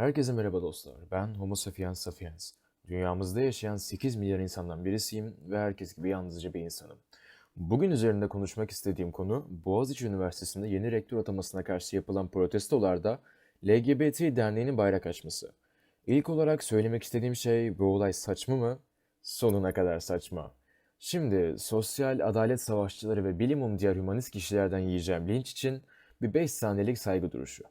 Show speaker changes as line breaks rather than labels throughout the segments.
Herkese merhaba dostlar. Ben Homo sapiens sapiens. Dünyamızda yaşayan 8 milyar insandan birisiyim ve herkes gibi yalnızca bir insanım. Bugün üzerinde konuşmak istediğim konu Boğaziçi Üniversitesi'nde yeni rektör atamasına karşı yapılan protestolarda LGBT Derneği'nin bayrak açması. İlk olarak söylemek istediğim şey bu olay saçma mı? Sonuna kadar saçma. Şimdi sosyal adalet savaşçıları ve bilimum diğer hümanist kişilerden yiyeceğim linç için bir 5 saniyelik saygı duruşu.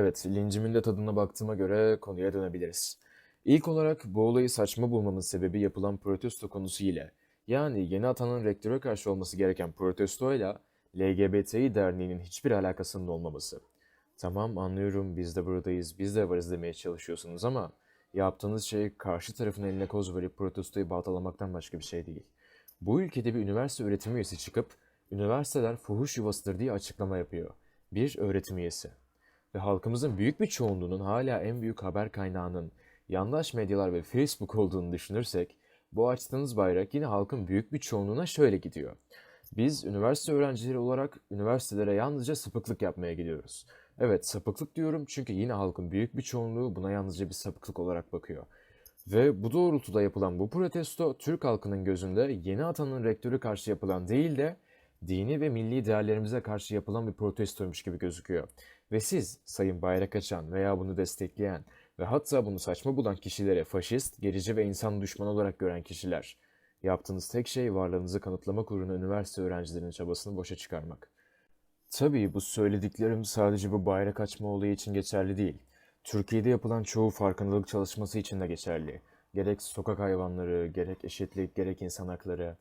Evet, lincimin de tadına baktığıma göre konuya dönebiliriz. İlk olarak bu olayı saçma bulmamın sebebi yapılan protesto konusu ile, yani yeni atanan rektöre karşı olması gereken protestoyla LGBTİ Derneği'nin hiçbir alakasının olmaması. Tamam anlıyorum biz de buradayız, biz de varız demeye çalışıyorsunuz ama yaptığınız şey karşı tarafın eline koz verip protestoyu baltalamaktan başka bir şey değil. Bu ülkede bir üniversite öğretim üyesi çıkıp üniversiteler fuhuş yuvasıdır diye açıklama yapıyor. Bir öğretim üyesi ve halkımızın büyük bir çoğunluğunun hala en büyük haber kaynağının yandaş medyalar ve Facebook olduğunu düşünürsek, bu açtığınız bayrak yine halkın büyük bir çoğunluğuna şöyle gidiyor. Biz üniversite öğrencileri olarak üniversitelere yalnızca sapıklık yapmaya gidiyoruz. Evet sapıklık diyorum çünkü yine halkın büyük bir çoğunluğu buna yalnızca bir sapıklık olarak bakıyor. Ve bu doğrultuda yapılan bu protesto Türk halkının gözünde yeni atanın rektörü karşı yapılan değil de dini ve milli değerlerimize karşı yapılan bir protestoymuş gibi gözüküyor. Ve siz Sayın Bayrak açan veya bunu destekleyen ve hatta bunu saçma bulan kişilere faşist, gerici ve insan düşmanı olarak gören kişiler, yaptığınız tek şey varlığınızı kanıtlamak uğruna üniversite öğrencilerinin çabasını boşa çıkarmak. Tabii bu söylediklerim sadece bu bayrak açma olayı için geçerli değil. Türkiye'de yapılan çoğu farkındalık çalışması için de geçerli. Gerek sokak hayvanları, gerek eşitlik, gerek insan hakları.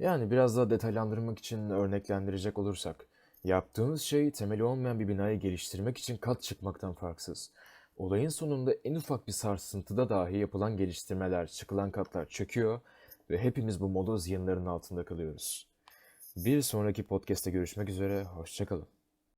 Yani biraz daha detaylandırmak için örneklendirecek olursak, yaptığınız şey temeli olmayan bir binayı geliştirmek için kat çıkmaktan farksız. Olayın sonunda en ufak bir sarsıntıda dahi yapılan geliştirmeler, çıkılan katlar çöküyor ve hepimiz bu moloz yığınların altında kalıyoruz. Bir sonraki podcast'te görüşmek üzere, hoşçakalın.